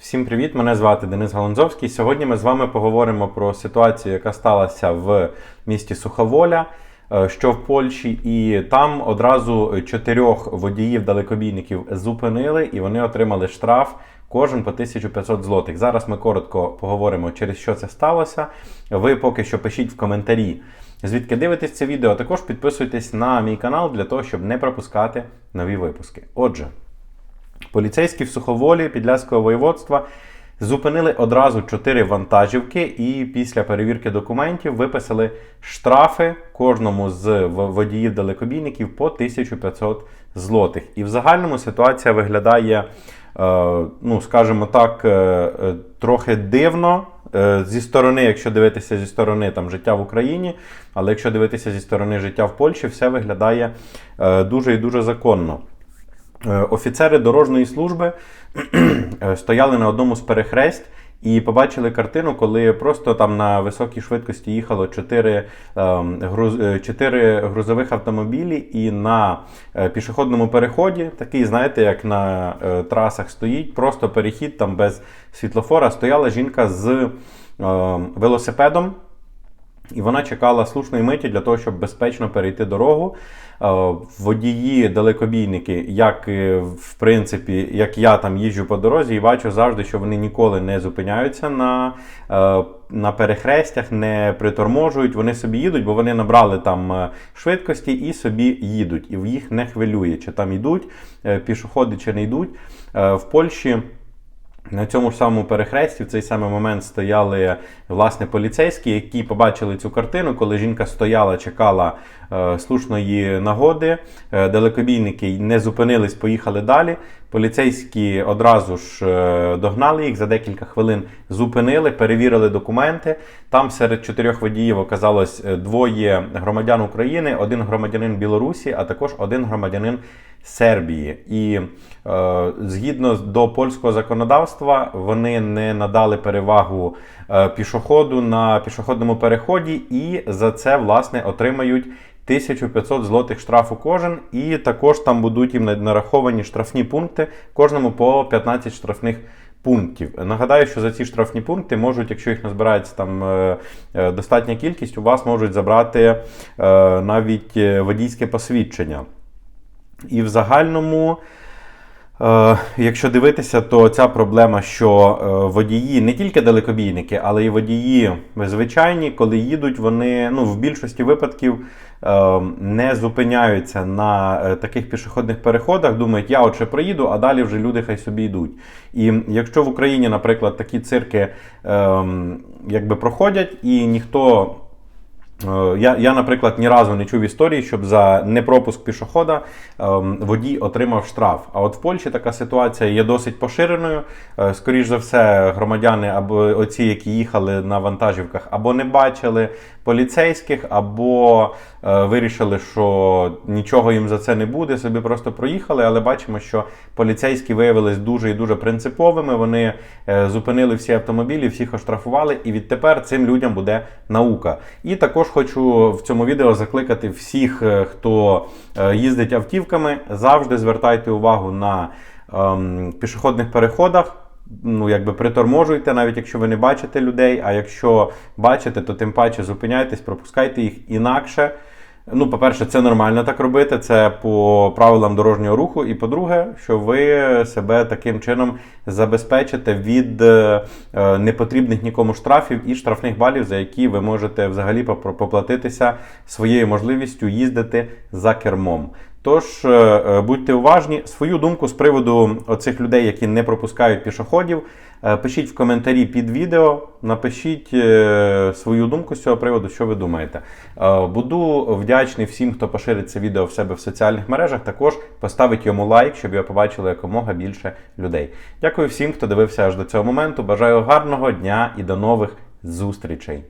Всім привіт! Мене звати Денис Галанзовський. Сьогодні ми з вами поговоримо про ситуацію, яка сталася в місті Суховоля, е, що в Польщі, і там одразу чотирьох водіїв далекобійників зупинили, і вони отримали штраф. Кожен по 1500 злотих. Зараз ми коротко поговоримо, через що це сталося. Ви поки що пишіть в коментарі, звідки дивитесь це відео. Також підписуйтесь на мій канал для того, щоб не пропускати нові випуски. Отже. Поліцейські в Суховолі Підляського воєводства зупинили одразу чотири вантажівки і після перевірки документів виписали штрафи кожному з водіїв далекобійників по 1500 злотих. І в загальному ситуація виглядає, е, ну скажімо так, е, е, трохи дивно. Зі сторони, якщо дивитися зі сторони там життя в Україні, але якщо дивитися зі сторони життя в Польщі, все виглядає дуже і дуже законно. Е, Офіцери дорожньої служби е, стояли на одному з перехресть і побачили картину, коли просто там на високій швидкості їхало чотири, ем, груз, е, грузових автомобілі, і на пішохідному переході, такий, знаєте, як на трасах стоїть, просто перехід там без світлофора, стояла жінка з е, велосипедом. І вона чекала слушної миті для того, щоб безпечно перейти дорогу. Е, Водії, далекобійники, як е, в принципі, як я там їжджу по дорозі, і бачу завжди, що вони ніколи не зупиняються на, е, на перехрестях, не приторможують. Вони собі їдуть, бо вони набрали там швидкості і собі їдуть. І їх не хвилює, чи там йдуть пішоходи, чи не йдуть. В Польщі. На цьому ж самому перехресті в цей самий момент стояли власне поліцейські, які побачили цю картину, коли жінка стояла, чекала е, слушної нагоди. Е, далекобійники не зупинились, поїхали далі. Поліцейські одразу ж е, догнали їх за декілька хвилин, зупинили, перевірили документи. Там серед чотирьох водіїв оказалось е, двоє громадян України, один громадянин Білорусі, а також один громадянин Сербії. І е, згідно до польського законодавства, вони не надали перевагу е, пішоходу на пішохідному переході, і за це власне отримають 1500 злотих штрафу кожен, і також там будуть їм нараховані штрафні пункти, кожному по 15 штрафних пунктів. Нагадаю, що за ці штрафні пункти можуть, якщо їх назбирається там е, е, достатня кількість, у вас можуть забрати е, навіть водійське посвідчення. І в загальному, якщо дивитися, то ця проблема, що е, водії не тільки далекобійники, але й водії звичайні, коли їдуть, вони ну, в більшості випадків е, не зупиняються на е, таких пішохідних переходах, думають, я от ще проїду, а далі вже люди хай собі йдуть. І якщо в Україні, наприклад, такі цирки е, якби проходять, і ніхто. Е, Я, я, наприклад, ні разу не чув історії, щоб за непропуск пішохода ем, водій отримав штраф. А от в Польщі така ситуація є досить поширеною. Е, Скоріш за все, громадяни або оці, які їхали на вантажівках, або не бачили поліцейських, або е, вирішили, що нічого їм за це не буде, собі просто проїхали. Але бачимо, що поліцейські виявились дуже і дуже принциповими. Вони зупинили всі автомобілі, всіх оштрафували, і відтепер цим людям буде наука. І також хочу в цьому відео закликати всіх, е, хто е, їздить автівками, завжди звертайте увагу на ем, пішохідних переходах. Ну, якби приторможуйте, навіть якщо ви не бачите людей. А якщо бачите, то тим паче зупиняйтесь, пропускайте їх інакше. Ну, по-перше, це нормально так робити, це по правилам дорожнього руху. І по-друге, що ви себе таким чином забезпечите від е, е, непотрібних нікому штрафів і штрафних балів, за які ви можете взагалі поплатитися своєю можливістю їздити за кермом. Тож е, е, будьте уважні. Свою думку з приводу оцих людей, які не пропускають пішоходів, е, пишіть в коментарі під відео, напишіть свою думку з цього приводу, що ви думаєте. Буду вдячний всім, хто поширить це відео в себе в соціальних мережах. Також поставить йому лайк, щоб його побачило якомога більше людей. Дякую всім, хто дивився аж до цього моменту. Бажаю гарного дня і до нових зустрічей.